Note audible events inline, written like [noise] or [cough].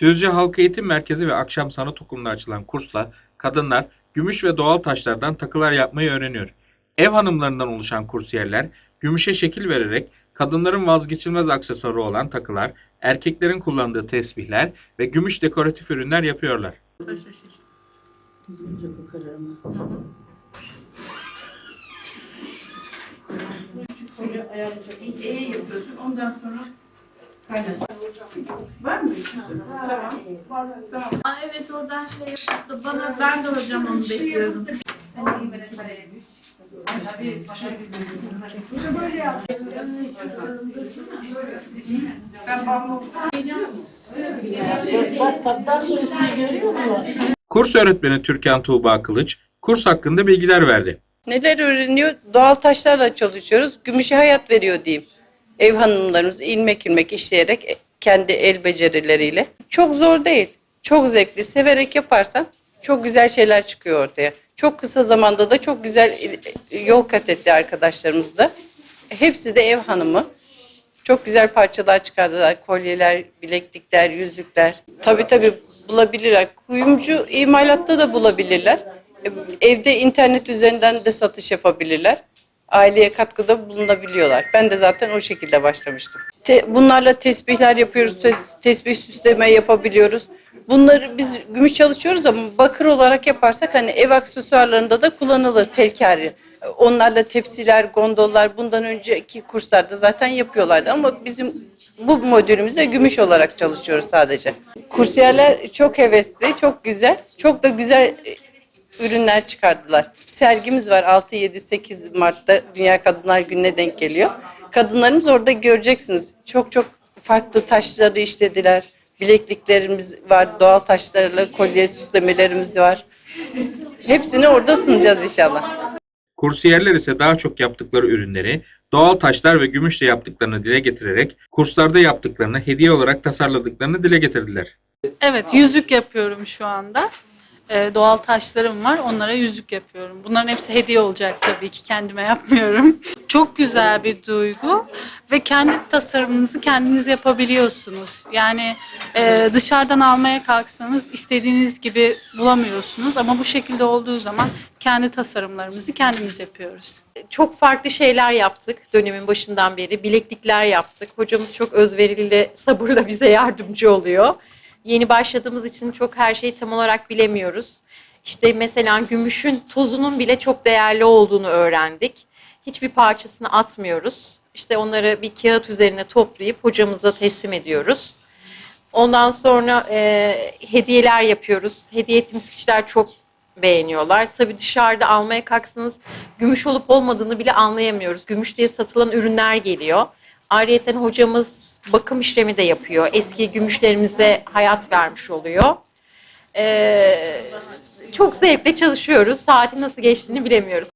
Düzce Halk Eğitim Merkezi ve akşam sanat okulunda açılan kursla kadınlar gümüş ve doğal taşlardan takılar yapmayı öğreniyor. Ev hanımlarından oluşan kursiyerler gümüşe şekil vererek kadınların vazgeçilmez aksesuarı olan takılar, erkeklerin kullandığı tesbihler ve gümüş dekoratif ürünler yapıyorlar. Gidince bu kararına. Şöyle ayarlayacak. İlk E'ye yapıyorsun. Ondan sonra Var mı? Tamam. Tamam. Aa, evet oradan şey yaptı. Bana ben de hocam onu bekliyorum. Ben bambu Şey, solistini görüyor musun? Kurs öğretmeni Türkan Tuğba Kılıç, kurs hakkında bilgiler verdi. Neler öğreniyor? Doğal taşlarla çalışıyoruz. Gümüşe hayat veriyor diyeyim. Ev hanımlarımız ilmek ilmek işleyerek kendi el becerileriyle. Çok zor değil. Çok zevkli. Severek yaparsan çok güzel şeyler çıkıyor ortaya. Çok kısa zamanda da çok güzel yol kat etti arkadaşlarımız da. Hepsi de ev hanımı. Çok güzel parçalar çıkardılar. Kolyeler, bileklikler, yüzükler. Tabii tabii bulabilirler. Kuyumcu imalatta da bulabilirler. Evde internet üzerinden de satış yapabilirler. Aileye katkıda bulunabiliyorlar. Ben de zaten o şekilde başlamıştım. Te- bunlarla tesbihler yapıyoruz. tes- tesbih süsleme yapabiliyoruz. Bunları biz gümüş çalışıyoruz ama bakır olarak yaparsak hani ev aksesuarlarında da kullanılır telkari. Onlarla tepsiler, gondollar bundan önceki kurslarda zaten yapıyorlardı ama bizim bu modülümüzde gümüş olarak çalışıyoruz sadece. Kursiyerler çok hevesli, çok güzel, çok da güzel ürünler çıkardılar. Sergimiz var 6, 7, 8 Mart'ta Dünya Kadınlar Günü'ne denk geliyor. Kadınlarımız orada göreceksiniz. Çok çok farklı taşları işlediler. Bilekliklerimiz var, doğal taşlarla kolye süslemelerimiz var. Hepsini orada sunacağız inşallah. Kursiyerler ise daha çok yaptıkları ürünleri doğal taşlar ve gümüşle yaptıklarını dile getirerek kurslarda yaptıklarını hediye olarak tasarladıklarını dile getirdiler. Evet, yüzük yapıyorum şu anda. Ee, doğal taşlarım var, onlara yüzük yapıyorum. Bunların hepsi hediye olacak tabii ki, kendime yapmıyorum. [laughs] Çok güzel bir duygu ve kendi tasarımınızı kendiniz yapabiliyorsunuz. Yani e, dışarıdan almaya kalksanız istediğiniz gibi bulamıyorsunuz ama bu şekilde olduğu zaman kendi tasarımlarımızı kendimiz yapıyoruz. çok farklı şeyler yaptık dönemin başından beri. Bileklikler yaptık. Hocamız çok özverili, sabırla bize yardımcı oluyor. Yeni başladığımız için çok her şeyi tam olarak bilemiyoruz. İşte mesela gümüşün tozunun bile çok değerli olduğunu öğrendik. Hiçbir parçasını atmıyoruz. İşte onları bir kağıt üzerine toplayıp hocamıza teslim ediyoruz. Ondan sonra e, hediyeler yapıyoruz. Hediye ettiğimiz kişiler çok beğeniyorlar. Tabii dışarıda almaya kalksanız gümüş olup olmadığını bile anlayamıyoruz. Gümüş diye satılan ürünler geliyor. Ayrıca hocamız bakım işlemi de yapıyor. Eski gümüşlerimize hayat vermiş oluyor. Ee, çok zevkle çalışıyoruz. Saatin nasıl geçtiğini bilemiyoruz.